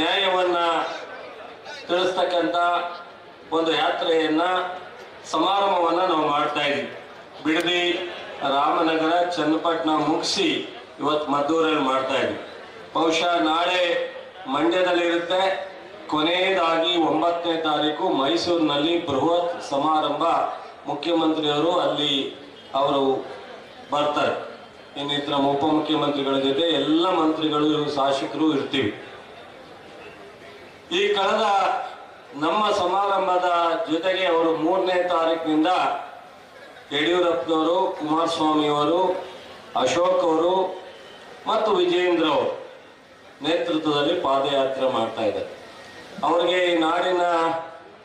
ನ್ಯಾಯವನ್ನ ತಿಳಿಸ್ತಕ್ಕಂಥ ಒಂದು ಯಾತ್ರೆಯನ್ನ ಸಮಾರಂಭವನ್ನ ನಾವು ಮಾಡ್ತಾ ಇದ್ವಿ ಬಿಡದಿ, ರಾಮನಗರ, ಚನ್ನಪಟ್ಟಣ ಮುಗಿಸಿ ಇವತ್ತು ಮದ್ದೂರಲ್ಲಿ ಮಾಡ್ತಾ ಇದ್ವಿ ಬಹುಶಃ ನಾಳೆ ಮಂಡ್ಯದಲ್ಲಿರುತ್ತೆ ಕೊನೆಯದಾಗಿ ಒಂಬತ್ತನೇ ತಾರೀಕು ಮೈಸೂರಿನಲ್ಲಿ ಬೃಹತ್ ಸಮಾರಂಭ ಮುಖ್ಯಮಂತ್ರಿಯವರು ಅಲ್ಲಿ ಅವರು ಬರ್ತಾರೆ. ಇನ್ನಿತರ ಉಪಮುಖ್ಯಮಂತ್ರಿಗಳ ಜೊತೆ ಎಲ್ಲ ಮಂತ್ರಿಗಳು, ಶಾಸಕರು ಇರ್ತೀವಿ. ಈ ಕಳೆದ ನಮ್ಮ ಸಮಾರಂಭದ ಜೊತೆಗೆ ಅವರು ಮೂರನೇ ತಾರೀಕಿನಿಂದ ಯಡಿಯೂರಪ್ಪನವರು, ಕುಮಾರಸ್ವಾಮಿಯವರು, ಅಶೋಕ್ ಅವರು ಮತ್ತು ವಿಜಯೇಂದ್ರ ಅವರು ನೇತೃತ್ವದಲ್ಲಿ ಪಾದಯಾತ್ರೆ ಮಾಡ್ತಾ ಇದ್ದಾರೆ. ಅವ್ರಿಗೆ ನಾಡಿನ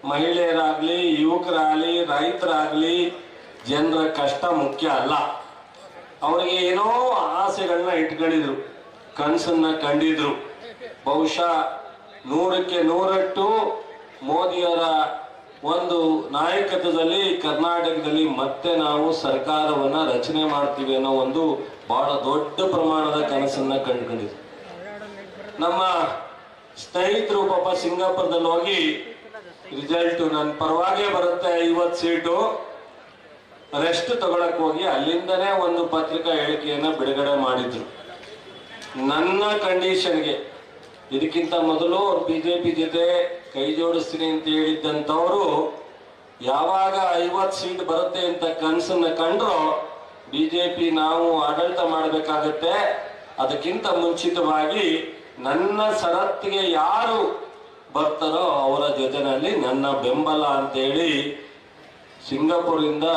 ಮಹಿಳೆಯರಾಗಲಿ, ಯುವಕರಾಗಲಿ, ರೈತರಾಗಲಿ ಜನರ ಕಷ್ಟ ಮುಖ್ಯ ಅಲ್ಲ. ಅವರಿಗೆ ಏನೋ ಆಸೆಗಳನ್ನ ಇಟ್ಕೊಂಡಿದ್ರು, ಕನಸನ್ನ ಕಂಡಿದ್ರು. ಬಹುಶಃ ನೂರಕ್ಕೆ ನೂರಟ್ಟು ಮೋದಿಯವರ ಒಂದು ನಾಯಕತ್ವದಲ್ಲಿ ಕರ್ನಾಟಕದಲ್ಲಿ ಮತ್ತೆ ನಾವು ಸರ್ಕಾರವನ್ನ ರಚನೆ ಮಾಡ್ತೀವಿ ಅನ್ನೋ ಒಂದು ಬಹಳ ದೊಡ್ಡ ಪ್ರಮಾಣದ ಕನಸನ್ನ ಕಂಡುಕೊಂಡಿದೆ ನಮ್ಮ ಸ್ನೇಹಿತರು ಪಾಪ ಸಿಂಗಾಪುರದಲ್ಲಿ ಹೋಗಿ ರಿಸಲ್ಟ್ ನನ್ನ ಪರವಾಗೇ ಬರುತ್ತೆ, ಐವತ್ತು ಸೀಟು. ರೆಸ್ಟ್ ತಗೊಳಕ್ ಹೋಗಿ ಅಲ್ಲಿಂದನೇ ಒಂದು ಪತ್ರಿಕಾ ಹೇಳಿಕೆಯನ್ನ ಬಿಡುಗಡೆ ಮಾಡಿದ್ರು. ನನ್ನ ಕಂಡೀಷನ್ಗೆ ಇದಕ್ಕಿಂತ ಮೊದಲು ಅವ್ರು ಬಿಜೆಪಿ ಜೊತೆ ಕೈ ಜೋಡಿಸ್ತೀನಿ ಅಂತ ಹೇಳಿದ್ದಂಥವರು ಯಾವಾಗ ಐವತ್ತು ಸೀಟ್ ಬರುತ್ತೆ ಅಂತ ಕನಸನ್ನ ಕಂಡ್ರು ಬಿಜೆಪಿ ನಾವು ಆಡಳಿತ ಮಾಡಬೇಕಾಗತ್ತೆ. ಅದಕ್ಕಿಂತ ಮುಂಚಿತವಾಗಿ ನನ್ನ ಸರತ್ತಿಗೆ ಯಾರು ಬರ್ತಾರೋ ಅವರ ಜೊತೆನಲ್ಲಿ ನನ್ನ ಬೆಂಬಲ ಅಂತೇಳಿ ಸಿಂಗಾಪುರಿಂದ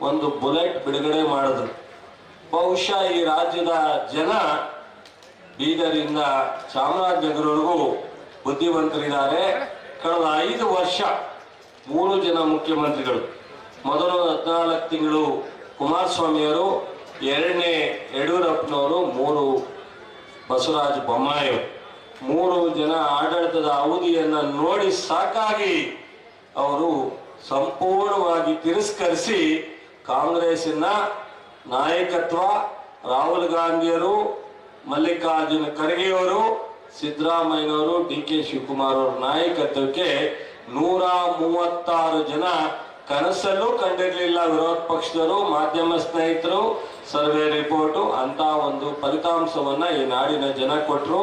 ಒಂದು ಬುಲೆಟ್ ಬಿಡುಗಡೆ ಮಾಡಿದ್ರು. ಬಹುಶಃ ಈ ರಾಜ್ಯದ ಜನ ಬೀದರಿಂದ ಚಾಮರಾಜನಗರವರೆಗೂ ಬುದ್ಧಿವಂತರಿದ್ದಾರೆ ಕಳೆದ ಐದು ವರ್ಷ ಮೂರು ಜನ ಮುಖ್ಯಮಂತ್ರಿಗಳು ಮೊದಲು ಹದಿನಾಲ್ಕು ತಿಂಗಳು ಕುಮಾರಸ್ವಾಮಿಯವರು, ಎರಡನೇ ಯಡಿಯೂರಪ್ಪನವರು, ಮೂರು ಬಸವರಾಜ ಬೊಮ್ಮಾಯಿ ಅವರು. ಮೂರು ಜನ ಆಡಳಿತದ ಅವಧಿಯನ್ನು ನೋಡಿ ಸಾಕಾಗಿ ಅವರು ಸಂಪೂರ್ಣವಾಗಿ ತಿರಸ್ಕರಿಸಿ ಕಾಂಗ್ರೆಸ್ಸಿನ ನಾಯಕತ್ವ, ರಾಹುಲ್ ಗಾಂಧಿಯರು ಮಲ್ಲಿಕಾರ್ಜುನ ಖರ್ಗೆಯವರು, ಸಿದ್ದರಾಮಯ್ಯನವರು ಡಿ ಕೆ ಶಿವಕುಮಾರ್ ಅವರ ನಾಯಕತ್ವಕ್ಕೆ ನೂರ ಮೂವತ್ತಾರು ಜನ ಕನಸಲ್ಲೂ ಕಂಡಿರಲಿಲ್ಲ ವಿರೋಧ ಪಕ್ಷದವರು, ಮಾಧ್ಯಮ ಸ್ನೇಹಿತರು, ಸರ್ವೆ ರಿಪೋರ್ಟು, ಅಂತ ಒಂದು ಫಲಿತಾಂಶವನ್ನ ಈ ನಾಡಿನ ಜನ ಕೊಟ್ಟರು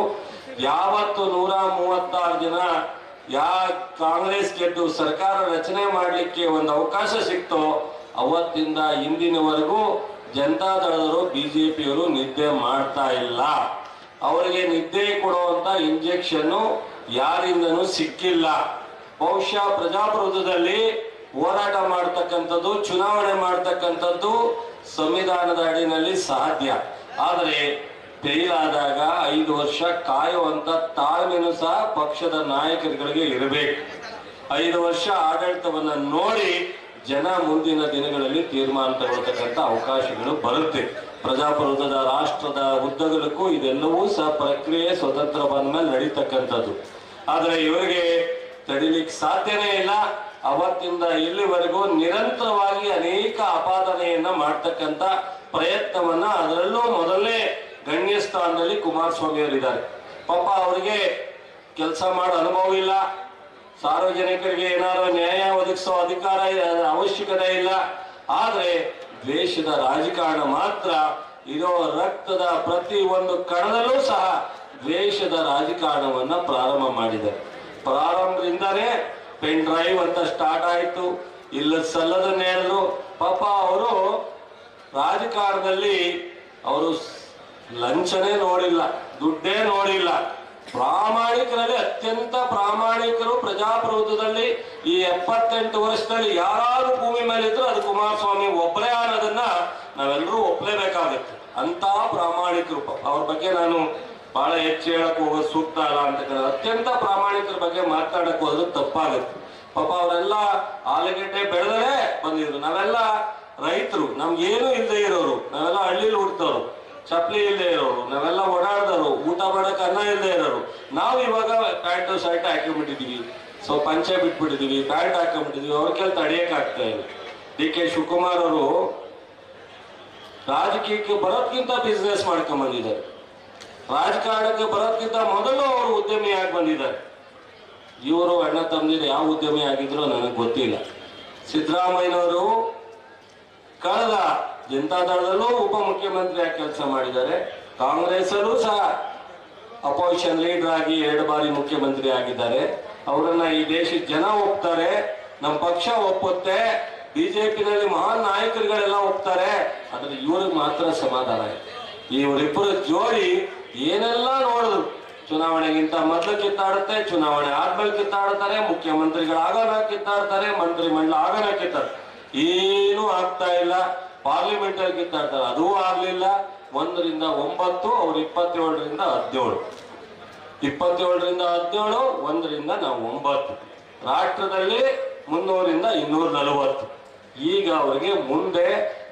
ಯಾವತ್ತು ನೂರ ಮೂವತ್ತಾರು ಜನ ಯಾ ಕಾಂಗ್ರೆಸ್ ಗೆದ್ದು ಸರ್ಕಾರ ರಚನೆ ಮಾಡಲಿಕ್ಕೆ ಒಂದು ಅವಕಾಶ ಸಿಕ್ತೋ, ಅವತ್ತಿಂದ ಇಂದಿನವರೆಗೂ ಜನತಾದಳದವರು ಬಿಜೆಪಿಯವರು ನಿದ್ದೆ ಮಾಡ್ತಾ ಇಲ್ಲ. ಅವರಿಗೆ ನಿದ್ದೆ ಕೊಡುವಂತ ಇಂಜೆಕ್ಷನ್ ಯಾರಿಂದನೂ ಸಿಕ್ಕಿಲ್ಲ. ಬಹುಶಃ ಪ್ರಜಾಪ್ರಭುತ್ವದಲ್ಲಿ ಹೋರಾಟ ಮಾಡ್ತಕ್ಕಂಥದ್ದು, ಚುನಾವಣೆ ಮಾಡ್ತಕ್ಕಂಥದ್ದು ಸಂವಿಧಾನದ ಅಡಿನಲ್ಲಿ ಸಾಧ್ಯ. ಆದರೆ ಫೇಲ್ ಆದಾಗ ಐದು ವರ್ಷ ಕಾಯುವಂತ ತಾಳ್ಮೆನು ಸಹ ಪಕ್ಷದ ನಾಯಕರುಗಳಿಗೆ ಇರಬೇಕು. ಐದು ವರ್ಷ ಆಡಳಿತವನ್ನ ನೋಡಿ ಜನ ಮುಂದಿನ ದಿನಗಳಲ್ಲಿ ತೀರ್ಮಾನ ತಗೊಳ್ತಕ್ಕಂಥ ಅವಕಾಶಗಳು ಬರುತ್ತೆ. ಪ್ರಜಾಪ್ರಭುತ್ವದ ರಾಷ್ಟ್ರದ ಉದ್ದಗಲಕ್ಕೂ ಇದೆಲ್ಲವೂ ಸಹ ಪ್ರಕ್ರಿಯೆ ಸ್ವತಂತ್ರ ಬಂದ ಮೇಲೆ ನಡೀತಕ್ಕಂಥದ್ದು. ಆದರೆ ಇವರಿಗೆ ತಡಿಲಿಕ್ಕೆ ಸಾಧ್ಯನೇ ಇಲ್ಲ. ಅವತ್ತಿಂದ ಇಲ್ಲಿವರೆಗೂ ನಿರಂತರವಾಗಿ ಅನೇಕ ಆಪಾದನೆಯನ್ನ ಮಾಡ್ತಕ್ಕಂಥ ಪ್ರಯತ್ನವನ್ನ ಅದರಲ್ಲೂ ಮೊದಲನೇ ಗಣ್ಯ ಸ್ಥಾನದಲ್ಲಿ ಪಾಪ ಅವರಿಗೆ ಕೆಲಸ ಮಾಡೋ ಅನುಭವ ಇಲ್ಲ ಸಾರ್ವಜನಿಕರಿಗೆ ಏನಾದ್ರು ನ್ಯಾಯ ಒದಗಿಸೋ ಅಧಿಕಾರ ಅವಶ್ಯಕತೆ ಇಲ್ಲ. ಆದರೆ ದೇಶದ ರಾಜಕಾರಣ ಮಾತ್ರ ಇರೋ ರಕ್ತದ ಪ್ರತಿ ಒಂದು ಕಣದಲ್ಲೂ ಸಹ ದ್ವೇಷದ ರಾಜಕಾರಣವನ್ನ ಪ್ರಾರಂಭ ಮಾಡಿದೆ. ಪ್ರಾರಂಭದಿಂದನೇ ಪೆನ್ ಡ್ರೈವ್ ಅಂತ ಸ್ಟಾರ್ಟ್ ಆಯಿತು. ಇಲ್ಲ ಸಲ್ಲದನ್ನೇ ಪಾಪ ಅವರು ರಾಜಕಾರಣದಲ್ಲಿ ಅವರು ಲಂಚನೇ ನೋಡಿಲ್ಲ, ದುಡ್ಡೇ ನೋಡಿಲ್ಲ. ಪ್ರಾಮಾಣಿಕರಲ್ಲಿ ಅತ್ಯಂತ ಪ್ರಾಮಾಣಿಕರು ಪ್ರಜಾಪ್ರಭುತ್ವದಲ್ಲಿ ಈ ಎಪ್ಪತ್ತೆಂಟು ವರ್ಷದಲ್ಲಿ ಯಾರು ಭೂಮಿ ಮೇಲೆ ಇದ್ರು ಅದು ಕುಮಾರಸ್ವಾಮಿ ಒಬ್ಬರೇ ಅನ್ನೋದನ್ನ ನಾವೆಲ್ಲರೂ ಒಪ್ಪಲೇಬೇಕಾಗುತ್ತೆ ಅಂತ ಪ್ರಾಮಾಣಿಕರು. ಅವ್ರ ಬಗ್ಗೆ ನಾನು ಬಹಳ ಹೆಚ್ಚು ಹೇಳಕ್ ಹೋಗೋದು ಸೂಕ್ತ ಅಲ್ಲ ಅಂತ ಅತ್ಯಂತ ಪ್ರಾಮಾಣಿಕರ ಬಗ್ಗೆ ಮಾತಾಡಕ್ ಹೋದ್ರೆ ತಪ್ಪಾಗುತ್ತೆ. ಪಾಪ ಅವರೆಲ್ಲ ಆಲೂಗಡ್ಡೆ ಬೆಳೆದರೆ ಬಂದಿದ್ರು. ನಾವೆಲ್ಲ ರೈತರು, ನಮ್ಗೇನು ಇಲ್ಲದೆ ಇರೋರು. ನಾವೆಲ್ಲ ಹಳ್ಳಿಲಿ ಹುಡ್ತವ್ರು ಚಪ್ಲಿ ಇಲ್ಲದೆ ಇರೋರು, ನಾವೆಲ್ಲ ಓಡಾಡ್ದವರು, ಊಟ ಮಾಡಕ್ ಅನ್ನ ಇಲ್ಲದೆ ಇರೋರು. ನಾವು ಇವಾಗ ಪ್ಯಾಂಟ್, ಶರ್ಟ್ ಹಾಕೊಂಡ್ಬಿಟ್ಟಿದೀವಿ ಸೊ, ಪಂಚೆ ಬಿಟ್ಬಿಟ್ಟಿದೀವಿ, ಪ್ಯಾಂಟ್ ಹಾಕೊಂಡ್ಬಿಟ್ಟಿದೀವಿ ಅವ್ರ ಕೆಲ ತಡಿಯಕ್ ಆಗ್ತಾ ಇಲ್ಲ. ಡಿ ಕೆ ಶಿವಕುಮಾರ್ ಅವರು ರಾಜಕೀಯಕ್ಕೆ ಬರೋದ್ಕಿಂತ ಬಿಸ್ನೆಸ್ ಮಾಡ್ಕೊಂಡ್ ಬಂದಿದ್ದಾರೆ. ರಾಜಕಾರಣಕ್ಕೆ ಬರೋದ್ಕಿಂತ ಮೊದಲು ಅವರು ಉದ್ಯಮಿಯಾಗಿ ಬಂದಿದ್ದಾರೆ. ಇವರು ಅಣ್ಣ ತಮ್ಮದಿರು ಯಾವ ಉದ್ಯಮಿ ಆಗಿದ್ರು ನನಗೆ ಗೊತ್ತಿಲ್ಲ. ಸಿದ್ದರಾಮಯ್ಯನವರು ಕಳೆದ ಜನತಾದಳದಲ್ಲೂ ಉಪಮುಖ್ಯಮಂತ್ರಿಯಾಗಿ ಕೆಲಸ ಮಾಡಿದ್ದಾರೆ. ಕಾಂಗ್ರೆಸ್ಸಲ್ಲೂ ಸಹ ಅಪೋಸಿಷನ್ ಲೀಡರ್ ಆಗಿ ಎರಡು ಬಾರಿ ಮುಖ್ಯಮಂತ್ರಿ ಆಗಿದ್ದಾರೆ. ಅವರನ್ನ ಈ ದೇಶದ ಜನ ಒಪ್ತಾರೆ. ನಮ್ಮ ಪಕ್ಷ ಒಪ್ಪುತ್ತೆ. ಬಿಜೆಪಿನಲ್ಲಿ ಮಹಾನ್ ನಾಯಕರುಗಳೆಲ್ಲ ಒಪ್ತಾರೆ. ಆದ್ರೆ ಇವ್ರಿಗೆ ಮಾತ್ರ ಸಮಾಧಾನ ಇದೆ. ಇವರಿಬ್ಬರ ಜೋಡಿ ಏನೆಲ್ಲ ನೋಡಿದ್ರು ಚುನಾವಣೆಗಿಂತ ಮೊದಲು ಕಿತ್ತಾಡುತ್ತೆ, ಚುನಾವಣೆ ಆದ್ಮೇಲೆ ಕಿತ್ತಾಡ್ತಾರೆ, ಮುಖ್ಯಮಂತ್ರಿಗಳಾಗೋಣ ಕಿತ್ತಾಡ್ತಾರೆ ಮಂತ್ರಿ ಮಂಡಲ ಆಗೋಣ ಕಿತ್ತಾಡ್ತಾರೆ. ಏನೂ ಆಗ್ತಾ ಇಲ್ಲ. ಪಾರ್ಲಿಮೆಂಟ್ ಅಲ್ಲಿ ಕಿತ್ತಾಡ್ತಾರೆ ಅದೂ ಆಗ್ಲಿಲ್ಲ. ಒಂದರಿಂದ ಒಂಬತ್ತು, ಅವ್ರು ಇಪ್ಪತ್ತೇಳರಿಂದ ಹದಿನೇಳು. ಇಪ್ಪತ್ತೇಳರಿಂದ ಹದಿನೇಳು, ಒಂದರಿಂದ ನಾವು ಒಂಬತ್ತು. ರಾಷ್ಟ್ರದಲ್ಲಿ ಮುನ್ನೂರಿಂದ ಇನ್ನೂರ ನಲವತ್ತು. ಈಗ ಅವರಿಗೆ ಮುಂದೆ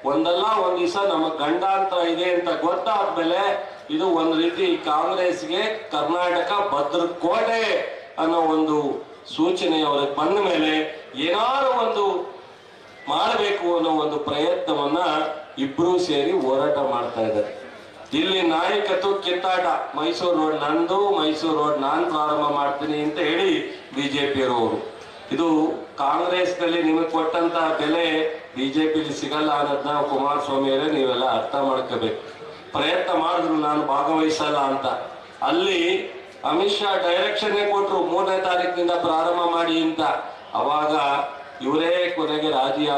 ಒಂದಲ್ಲ, ಒಂದ್ ದಿವಸ ನಮ್ಮ ಗಂಡಾಂತರ ಇದೆ ಅಂತ ಗೊತ್ತಾದ್ಮೇಲೆ ಇದು ಒಂದ್ ರೀತಿ ಕಾಂಗ್ರೆಸ್ಗೆ ಕರ್ನಾಟಕ ಭದ್ರಕೋಟೆ ಅನ್ನೋ ಒಂದು ಸೂಚನೆ ಅವ್ರಿಗೆ ಬಂದ ಮೇಲೆ ಏನಾದ್ರು ಒಂದು ಮಾಡಬೇಕು ಅನ್ನೋ ಒಂದು ಪ್ರಯತ್ನವನ್ನ ಇಬ್ರು ಸೇರಿ ಹೋರಾಟ ಮಾಡ್ತಾ ಇದ್ದಾರೆ. ಇಲ್ಲಿ ನಾಯಕತ್ವ ಕಿತ್ತಾಟ. ಮೈಸೂರು ರೋಡ್ ನಂದು, ಮೈಸೂರು ರೋಡ್ ನಾನು ಪ್ರಾರಂಭ ಮಾಡ್ತೀನಿ ಅಂತ ಹೇಳಿ ಬಿಜೆಪಿಯವರು ಇದು ಕಾಂಗ್ರೆಸ್ನಲ್ಲಿ ನಿಮಗೆ ಕೊಟ್ಟಂತ ಬೆಲೆ ಬಿಜೆಪಿಲಿ ಸಿಗಲ್ಲ ಅನ್ನೋದನ್ನ ಕುಮಾರಸ್ವಾಮಿ ಅವರೇ ನೀವೆಲ್ಲ ಅರ್ಥ ಮಾಡ್ಕೋಬೇಕು. ಪ್ರಯತ್ನ ಮಾಡಿದ್ರು ನಾನು ಭಾಗವಹಿಸಲ್ಲ ಅಂತ. ಅಲ್ಲಿ ಅಮಿತ್ ಶಾ ಡೈರೆಕ್ಷನ್ ಕೊಟ್ರು, ಮೂರನೇ ತಾರೀಕಿನಿಂದ ಪ್ರಾರಂಭ ಮಾಡಿ ಅಂತ. ಅವಾಗ ಇವರೇ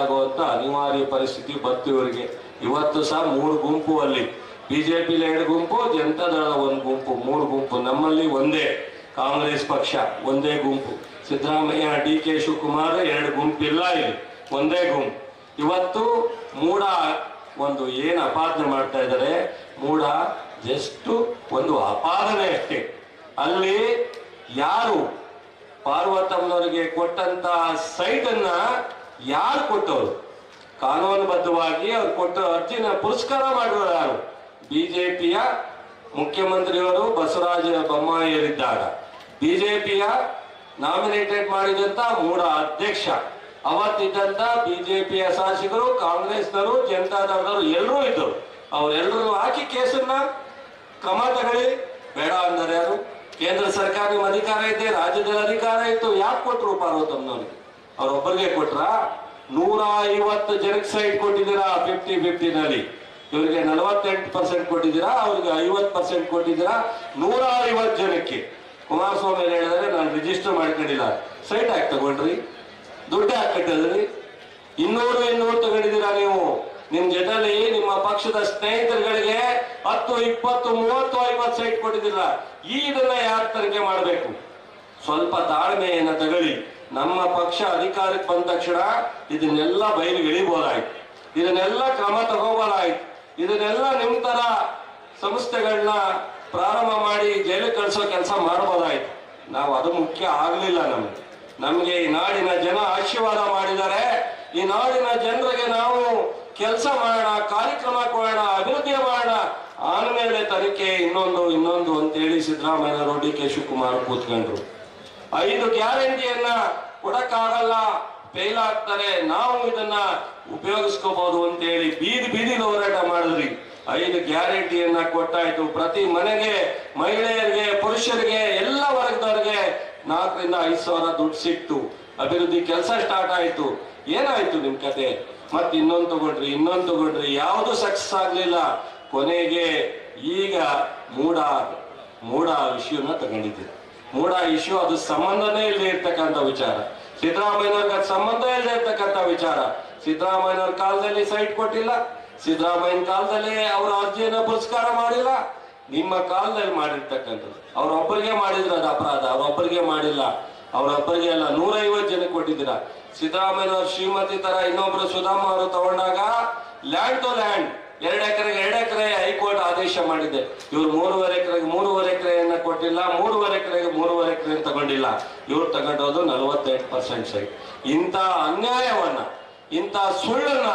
ಆಗುವಂತ ಅನಿವಾರ್ಯ ಪರಿಸ್ಥಿತಿ ಬತ್ತು ಇವರಿಗೆ. ಇವತ್ತು ಸಹ ಮೂರು ಗುಂಪು ಅಲ್ಲಿ. ಬಿಜೆಪಿ ಎರಡು ಗುಂಪು ಜನತಾದಳ ಒಂದು ಗುಂಪು. ಮೂರು ಗುಂಪು. ನಮ್ಮಲ್ಲಿ ಒಂದೇ ಕಾಂಗ್ರೆಸ್ ಪಕ್ಷ, ಒಂದೇ ಗುಂಪು. ಸಿದ್ದರಾಮಯ್ಯ, ಡಿ ಕೆ ಶಿವಕುಮಾರ್ ಎರಡು ಗುಂಪಿಲ್ಲ ಇಲ್ಲಿ. ಒಂದೇ ಗುಂಪು. ಇವತ್ತು ಮೂಡ ಒಂದು ಏನು ಅಪಾದನೆ ಮಾಡ್ತಾ ಇದ್ದಾರೆ, ಮೂಡ ಜಸ್ಟ್ ಒಂದು ಅಪಾದನೆ ಅಷ್ಟೇ. ಅಲ್ಲಿ ಯಾರು ಪಾರ್ವತಮ್ಮನವರಿಗೆ ಕೊಟ್ಟಂತ ಸೈಟನ್ನ ಯಾರು ಕೊಟ್ಟವರು? ಕಾನೂನುಬದ್ಧವಾಗಿ ಅವ್ರು ಕೊಟ್ಟ ಅರ್ಜಿನ ಪುರಸ್ಕಾರ ಮಾಡಿರೋರು ಯಾರು? ಬಿಜೆಪಿಯ ಮುಖ್ಯಮಂತ್ರಿಯವರು ಬಸವರಾಜ ಬೊಮ್ಮಾಯಿಯರಿದ್ದಾಗ. ಬಿಜೆಪಿಯ ನಾಮಿನೇಟೆಡ್ ಮಾಡಿದಂತ ಮೂಡ ಅಧ್ಯಕ್ಷ. ಅವತ್ತಿದ್ದಂತ ಬಿಜೆಪಿಯ ಶಾಸಕರು, ಕಾಂಗ್ರೆಸ್ನವರು, ಜನತಾದಳದವರು ಎಲ್ಲರೂ ಇದ್ದರು. ಅವರೆಲ್ಲರೂ ಹಾಕಿ ಕೇಸನ್ನ ಕ್ರಮ ತಗೊಳ್ಳಿ. ಬೇಡ ಅಂದರೆ ಯಾರು ಕೇಂದ್ರ ಸರ್ಕಾರ ಅಧಿಕಾರ ಇದೆ, ರಾಜ್ಯದಲ್ಲಿ ಅಧಿಕಾರ ಇತ್ತು. ಯಾಕೆ ಕೊಟ್ಟರು ಪಾರ್ವತಮ್ಮನವ್ರಿಗೆ ಅವ್ರೊಬ್ಬರಿಗೆ ಕೊಟ್ರ ನೂರ ಐವತ್ತು ಜನಕ್ಕೆ ಸೈಟ್ ಕೊಟ್ಟಿದ್ದೀರಾ ಫಿಫ್ಟಿ ಫಿಫ್ಟಿನಲ್ಲಿ ಇವರಿಗೆ ನಲವತ್ತೆಂಟು ಪರ್ಸೆಂಟ್ ಕೊಟ್ಟಿದ್ದೀರಾ, ಅವ್ರಿಗೆ ಐವತ್ತು ಪರ್ಸೆಂಟ್ ಕೊಟ್ಟಿದ್ದೀರಾ ನೂರ ಐವತ್ತು ಜನಕ್ಕೆ. ಕುಮಾರಸ್ವಾಮಿ ಹೇಳಿದ್ರೆ, ನಾನು ರಿಜಿಸ್ಟರ್ ಮಾಡ್ಕೊಂಡಿಲ್ಲ. ಸೈಟ್ ಹಾಕಿ ತಗೊಂಡ್ರಿ. ದುಡ್ಡು ಹಾಕಿ ಕಟ್ಟಿದ್ರಿ ಇನ್ನೂರು ಇನ್ನೂರು ತಗೊಂಡಿದ್ದೀರಾ ನೀವು. ನಿಮ್ ಜೊತೆಲಿ ನಿಮ್ಮ ಪಕ್ಷದ ಸ್ನೇಹಿತರುಗಳಿಗೆ ಹತ್ತು, ಇಪ್ಪತ್ತು, ಮೂವತ್ತು, ಐವತ್ತು ಸೈಟ್ ಕೊಟ್ಟಿದ್ದೀರಾ. ಈ ಇದನ್ನ ಯಾರು ತನಿಖೆ ಮಾಡಬೇಕು? ಸ್ವಲ್ಪ ತಾಳ್ಮೆಯನ್ನ ತಗೊಳ್ಳಿ. ನಮ್ಮ ಪಕ್ಷ ಅಧಿಕಾರಕ್ಕೆ ಬಂದ ತಕ್ಷಣ ಇದನ್ನೆಲ್ಲ ಬಯಲಿಗೆ ಇಳಿಬೋದಾಯ್ತು ಇದನ್ನೆಲ್ಲ ಕ್ರಮ ತಗೋಬೋದಾಯ್ತು. ಇದನ್ನೆಲ್ಲ ನಿಮ್ ತರ ಸಂಸ್ಥೆಗಳನ್ನ ಪ್ರಾರಂಭ ಮಾಡಿ ಜೈಲು ಕಳಿಸೋ ಕೆಲಸ ಮಾಡಬಹುದಾಯ್ತು ನಾವು ಅದು ಮುಖ್ಯ ಆಗ್ಲಿಲ್ಲ ನಮ್ಗೆ. ನಮ್ಗೆ ಈ ನಾಡಿನ ಜನ ಆಶೀರ್ವಾದ ಮಾಡಿದರೆ ಈ ನಾಡಿನ ಜನರಿಗೆ ನಾವು ಕೆಲಸ ಮಾಡೋಣ, ಕಾರ್ಯಕ್ರಮ ಕೊಡೋಣ, ಅಭಿವೃದ್ಧಿ ಮಾಡೋಣ. ಆಮೇಲೆ ತನಿಖೆ ಇನ್ನೊಂದು ಇನ್ನೊಂದು ಅಂತೇಳಿ ಡಿ ಕೆ ಶಿವಕುಮಾರ್ ಕೂತ್ಕೊಂಡ್ರು. ಐದು ಗ್ಯಾರಂಟಿಯನ್ನ ಕೊಡಕ್ಕಾಗಲ್ಲ. ಫೇಲ್ ಆಗ್ತಾರೆ ನಾವು ಇದನ್ನ ಉಪಯೋಗಿಸ್ಕೋಬಹುದು ಅಂತೇಳಿ ಬೀದಿ ಬೀದಿ ಹೋರಾಟ ಮಾಡಿದ್ರಿ ಐದು ಗ್ಯಾರಂಟಿಯನ್ನ ಕೊಟ್ಟಾಯ್ತು. ಪ್ರತಿ ಮನೆಗೆ, ಮಹಿಳೆಯರಿಗೆ, ಪುರುಷರಿಗೆ, ಎಲ್ಲ ವರ್ಗದವರಿಗೆ ನಾಲ್ಕರಿಂದ ಐದು ಸಾವಿರ ದುಡ್ಡು ಸಿಕ್ತು. ಅಭಿವೃದ್ಧಿ ಕೆಲಸ ಸ್ಟಾರ್ಟ್ ಆಯ್ತು. ಏನಾಯ್ತು ನಿಮ್ ಕತೆ? ಮತ್ ಇನ್ನೊಂದು ತಗೊಂಡ್ರಿ ಇನ್ನೊಂದು ತಗೊಂಡ್ರಿ. ಯಾವುದು ಸಕ್ಸಸ್ ಆಗ್ಲಿಲ್ಲ. ಕೊನೆಗೆ ಈಗ ಮೂಡ ಮೂಡ ವಿಷಯನ ತಗೊಂಡಿದ್ದೀರಿ. ಮೂಡ ಇಶ್ಯೂ ಅದು ಸಂಬಂಧನೇ ಇಲ್ಲದೆ ಇರ್ತಕ್ಕಂಥ ವಿಚಾರ. ಸಿದ್ದರಾಮಯ್ಯನವ್ರಿಗೆ ಅದು ಸಂಬಂಧ ಇಲ್ಲದೆ ಇರ್ತಕ್ಕಂಥ ವಿಚಾರ. ಸಿದ್ದರಾಮಯ್ಯನವ್ರ ಕಾಲದಲ್ಲಿ ಸೈಟ್ ಕೊಟ್ಟಿಲ್ಲ. ಸಿದ್ದರಾಮಯ್ಯನ ಕಾಲದಲ್ಲಿ ಅವರ ಅರ್ಜಿಯನ್ನ ಪುರಸ್ಕಾರ ಮಾಡಿಲ್ಲ. ನಿಮ್ಮ ಕಾಲದಲ್ಲಿ ಮಾಡಿರ್ತಕ್ಕಂಥದ್ದು. ಅವ್ರೊಬ್ಬರಿಗೆ ಮಾಡಿದ್ರೆ ಅದು ಅಪರಾಧ, ಅವ್ರೊಬ್ಬರಿಗೆ ಮಾಡಿಲ್ಲ. ಅವರೊಬ್ಬರಿಗೆ ಅಲ್ಲ, ನೂರೈವತ್ತು ಜನ ಕೊಟ್ಟಿದ್ದೀರ. ಸಿದ್ದರಾಮಯ್ಯನವ್ರ ಶ್ರೀಮತಿ ತರ ಇನ್ನೊಬ್ರು ಸುಧಾಮ ಅವರು ತಗೊಂಡಾಗ ಲ್ಯಾಂಡ್ ಟು ಲ್ಯಾಂಡ್ ಎರಡು ಎಕರೆಗೆ ಎರಡು ಎಕರೆ ಹೈಕೋರ್ಟ್ ಆದೇಶ ಮಾಡಿದೆ. ಇವ್ರು ಮೂರುವರೆ ಎಕರೆಗೆ ಮೂರುವರೆ ಎಕರೆಯನ್ನ ಕೊಟ್ಟಿಲ್ಲ, ಮೂರುವರೆ ಎಕರೆಗೆ ಮೂರುವರೆ ಎಕರೆ ತಗೊಂಡಿಲ್ಲ. ಇವ್ರು ತಗೊಂಡೋದು ನಲವತ್ತೆಂಟು ಪರ್ಸೆಂಟ್ ಸೈಟ್ ಇಂಥ ಅನ್ಯಾಯವನ್ನ, ಇಂಥ ಸುಳ್ಳನ್ನ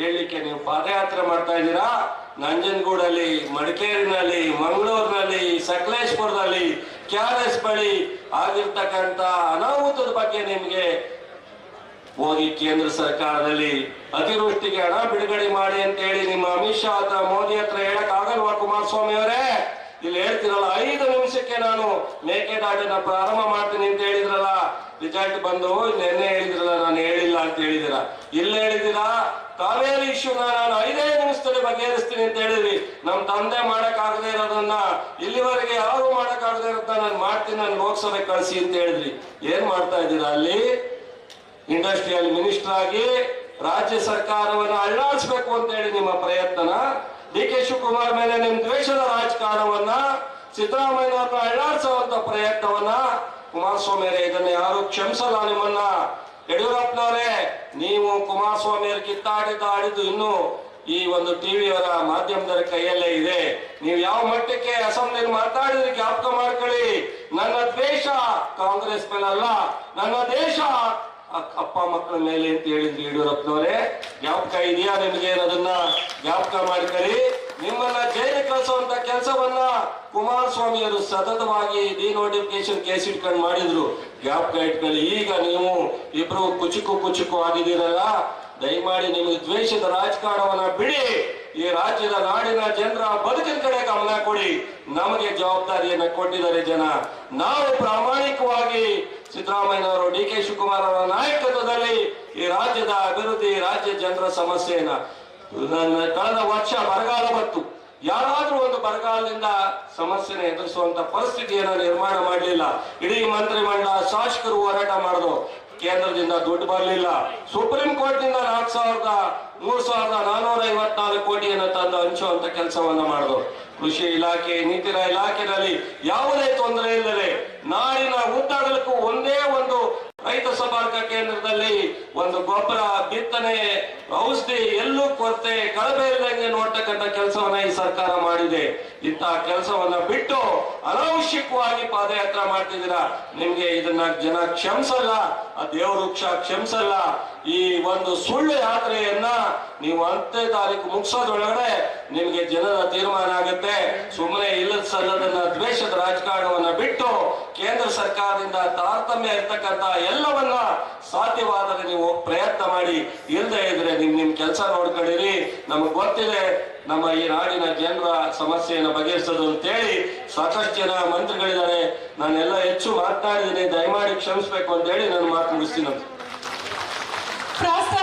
ಹೇಳಲಿಕ್ಕೆ ನೀವು ಪಾದಯಾತ್ರೆ ಮಾಡ್ತಾ ಇದ್ದೀರಾ? ನಂಜನಗೂಡಲ್ಲಿ, ಮಡಿಕೇರಿನಲ್ಲಿ, ಮಂಗಳೂರಿನಲ್ಲಿ, ಸಕಲೇಶ್ಪುರದಲ್ಲಿ, ಕೆ ಆರ್ ಎಸ್ ಬಳಿ ಆಗಿರ್ತಕ್ಕಂಥ ಅನಾಹುತದ ಬಗ್ಗೆ ನಿಮ್ಗೆ ಹೋಗಿ ಕೇಂದ್ರ ಸರ್ಕಾರದಲ್ಲಿ ಅತಿವೃಷ್ಟಿಗೆ ಹಣ ಬಿಡುಗಡೆ ಮಾಡಿ ಅಂತ ಹೇಳಿ ನಿಮ್ಮ ಅಮಿತ್ ಶಾ ಹತ್ರ, ಮೋದಿ ಹತ್ರ ಹೇಳಕ್ ಆಗಲ್ವಾ ಕುಮಾರಸ್ವಾಮಿ ಅವರೇ? ಇಲ್ಲಿ ಹೇಳ್ತಿರಲ್ಲ, ಐದು ನಿಮಿಷಕ್ಕೆ ನಾನು ಮೇಕೆದಾಟನ ಪ್ರಾರಂಭ ಮಾಡ್ತೀನಿ ಅಂತ ಹೇಳಿದ್ರಲ್ಲ. ರಿಸಲ್ಟ್ ಬಂದು ನಿನ್ನೆ ಹೇಳಿದ್ರಲ್ಲ, ನಾನು ಹೇಳಿಲ್ಲ ಅಂತ ಹೇಳಿದಿರ ಇಲ್ಲಿ ಹೇಳಿದಿರಾ ಕಾವೇರಿ ಇಶ್ಯೂನ ನಾನು ಐದೇ ನಿಮಿಷದಲ್ಲಿ ಬಗೆಹರಿಸ್ತೀನಿ ಅಂತ ಹೇಳಿದ್ರಿ. ನಮ್ ತಂದೆ ಮಾಡಕ್ ಆಗದೆ ಇರೋದನ್ನ ಇಲ್ಲಿವರೆಗೆ ಯಾರು ಮಾಡಕ್ ಆಗದೆ ಇರೋದನ್ನ ನಾನು ಮಾಡ್ತೀನಿ, ನಾನು ಲೋಕಸಭೆ ಕಳಿಸಿ ಅಂತ ಹೇಳಿದ್ರಿ. ಏನ್ ಮಾಡ್ತಾ ಇದ್ದೀರಾ ಅಲ್ಲಿ? ಇಂಡಸ್ಟ್ರಿಯಲ್ ಮಿನಿಸ್ಟರ್ ಆಗಿ ರಾಜ್ಯ ಸರ್ಕಾರವನ್ನು ಅಳ್ಳಾಡಿಸ್ಬೇಕು ಅಂತ ಹೇಳಿ ನಿಮ್ಮ ಪ್ರಯತ್ನನ ಡಿ ಕೆ ಶಿವಕುಮಾರ್ ಮೇಲೆ ನಿಮ್ಮ ದ್ವೇಷದ ರಾಜಕಾರಣವನ್ನ ಸಿದ್ದರಾಮಯ್ಯ ಅವರನ್ನ ಅಳ್ಳಾಡಿಸುವಂತ ಪ್ರಯತ್ನವನ್ನ ಕುಮಾರಸ್ವಾಮಿ ಇದನ್ನ ಯಾರು ಕ್ಷಮಿಸಲ್ಲ ನಿಮ್ಮನ್ನ. ಯಡಿಯೂರಪ್ಪನವರೇ, ನೀವು ಕುಮಾರಸ್ವಾಮಿ ಅವರು ಕಿತ್ತಾಡಿದ ಆಡಿದ್ದು ಇನ್ನು ಈ ಒಂದು ಟಿವಿಯವರ ಮಾಧ್ಯಮದ ಕೈಯಲ್ಲೇ ಇದೆ. ನೀವು ಯಾವ ಮಟ್ಟಕ್ಕೆ ಅಸೆಂಬ್ಲಿಯಲ್ಲಿ ಮಾತಾಡಿದ್ರೆ ಜ್ಞಾಪಕ ಮಾಡ್ಕೊಳ್ಳಿ. ನನ್ನ ದ್ವೇಷ ಕಾಂಗ್ರೆಸ್ ಮೇಲಲ್ಲ, ನನ್ನ ದೇಶ ಅಪ್ಪ ಮಕ್ಕಳ ಮೇಲೆ ಅಂತ ಹೇಳಿದ್ರು ಯಡಿಯೂರಪ್ಪನವರೇ, ಜ್ಞಾಪಕ ಇದೆಯಾ ನಿಮಗೆ? ಅದನ್ನ ಜ್ಞಾಪಕ ಮಾಡ್ಕರಿ ನಿಮ್ಮನ್ನ ಜೈಲು ಕಳಿಸುವಂತ ಕೆಲಸವನ್ನ ಕುಮಾರಸ್ವಾಮಿಯವರು ಸತತವಾಗಿ ಡಿನೋಟಿಫಿಕೇಶನ್ ಕೇಸ್ ಇಟ್ಕೊಂಡು ಮಾಡಿದ್ರು. ಜ್ಞಾಪಕ ಇಟ್ಕೊಳ್ಳಿ, ಈಗ ನೀವು ಇಬ್ರು ಕುಚುಕು ಕುಚುಕು ಆಗಿದ್ದೀರಲ್ಲ, ದಯಮಾಡಿ ನಿಮಗೆ ದ್ವೇಷದ ರಾಜಕಾರಣವನ್ನ ಬಿಡಿ. ಈ ರಾಜ್ಯದ ನಾಡಿನ ಜನರ ಬದುಕಿನ ಕಡೆ ಗಮನ ಕೊಡಿ. ನಮಗೆ ಜವಾಬ್ದಾರಿಯನ್ನ ಕೊಟ್ಟಿದ್ದಾರೆ ಜನ. ನಾವು ಪ್ರಾಮಾಣಿಕವಾಗಿ ಸಿದ್ದರಾಮಯ್ಯನವರು ಡಿ ಕೆ ಶಿವಕುಮಾರ್ ಅವರ ನಾಯಕತ್ವದಲ್ಲಿ ಈ ರಾಜ್ಯದ ಅಭಿವೃದ್ಧಿ ರಾಜ್ಯ ಜನರ ಸಮಸ್ಯೆಯನ್ನ ಕಳೆದ ವರ್ಷ ಬರಗಾಲ ಬಂತು. ಯಾರಾದ್ರೂ ಒಂದು ಬರಗಾಲದಿಂದ ಸಮಸ್ಯೆನ ಎದುರಿಸುವಂತ ಪರಿಸ್ಥಿತಿಯನ್ನ ನಿರ್ಮಾಣ ಮಾಡಲಿಲ್ಲ. ಇಡೀ ಮಂತ್ರಿಮಂಡಲ ಶಾಸಕರು ಹೋರಾಟ ಮಾಡಿದ್ರು ಕೇಂದ್ರದಿಂದ ದುಡ್ಡು ಬರಲಿಲ್ಲ. ಸುಪ್ರೀಂ ಕೋರ್ಟ್ನಿಂದ ನಾಲ್ಕು ಸಾವಿರದ, ಮೂರ್ ಸಾವಿರದ ನಾನೂರ ಐವತ್ನಾಲ್ಕು ಕೋಟಿಯನ್ನು ತಂದು ಹಂಚುವಂತ ಕೆಲಸವನ್ನ ಮಾಡಿದ್ರು ಕೃಷಿ ಇಲಾಖೆ ನೀತಿನ ಇಲಾಖೆಯಲ್ಲಿ ಯಾವುದೇ ತೊಂದರೆ ಇಲ್ಲದೆ ನಾಡಿನ ಉದ್ದಗಲಕ್ಕೂ ಒಂದೇ ಒಂದು ರೈತ ಸಂಪರ್ಕ ಕೇಂದ್ರದಲ್ಲಿ ಒಂದು ಗೊಬ್ಬರ ಬಿತ್ತನೆ, ಔಷಧಿ ಎಲ್ಲೂ ಕೊರತೆ ಕಳಪೆ ಇಲ್ಲದಂಗೆ ನೋಡ್ತಕ್ಕಂಥ ಕೆಲಸವನ್ನ ಈ ಸರ್ಕಾರ ಮಾಡಿದೆ. ಇಂತಹ ಕೆಲಸವನ್ನ ಬಿಟ್ಟು ಅನವಶ್ಯಕವಾಗಿ ಪಾದಯಾತ್ರೆ ಮಾಡ್ತಿದ್ದೀರಾ? ನಿಮ್ಗೆ ಇದನ್ನ ಜನ ಕ್ಷಮಿಸಲ್ಲ, ಆ ದೇವವೃಕ್ಷ ಕ್ಷಮಿಸಲ್ಲ. ಈ ಒಂದು ಸುಳ್ಳು ಯಾತ್ರೆಯನ್ನ ನೀವು ಅಂತ್ಯ ತಾರೀಕು ಮುಗಿಸೋದ್ರೊಳಗಡೆ ನಿಮ್ಗೆ ಜನರ ತೀರ್ಮಾನ ಆಗುತ್ತೆ. ಸುಮ್ಮನೆ ಇಲ್ಲದ ಸಲ್ಲದನ್ನ ದ್ವೇಷದ ರಾಜಕಾರಣವನ್ನ ಬಿಟ್ಟು ಕೇಂದ್ರ ಸರ್ಕಾರದಿಂದ ತಾರತಮ್ಯ ಇರ್ತಕ್ಕಂತ ಎಲ್ಲವನ್ನ ಸಾಧ್ಯವಾದರೆ ನೀವು ಪ್ರಯತ್ನ ಮಾಡಿ. ಇಲ್ಲದೆ ಇದ್ರೆ ನಿಮ್ ನಿಮ್ ಕೆಲಸ ನೋಡ್ಕೊಂಡಿರಿ ನಮಗ್ ಗೊತ್ತಿದೆ ನಮ್ಮ ಈ ನಾಡಿನ ಜನರ ಸಮಸ್ಯೆಯನ್ನು ಬಗೆಹರಿಸೋದು ಅಂತೇಳಿ ಸಾಕಷ್ಟು ಜನ ಮಂತ್ರಿಗಳಿದ್ದಾರೆ. ನಾನೆಲ್ಲ ಹೆಚ್ಚು ಮಾತನಾಡಿದ್ದೀನಿ. ದಯಮಾಡಿ ಕ್ಷಮಿಸ್ಬೇಕು ಅಂತ ಹೇಳಿ ನಾನು ಮಾತು ಮುಗಿಸ್ತೀನಿ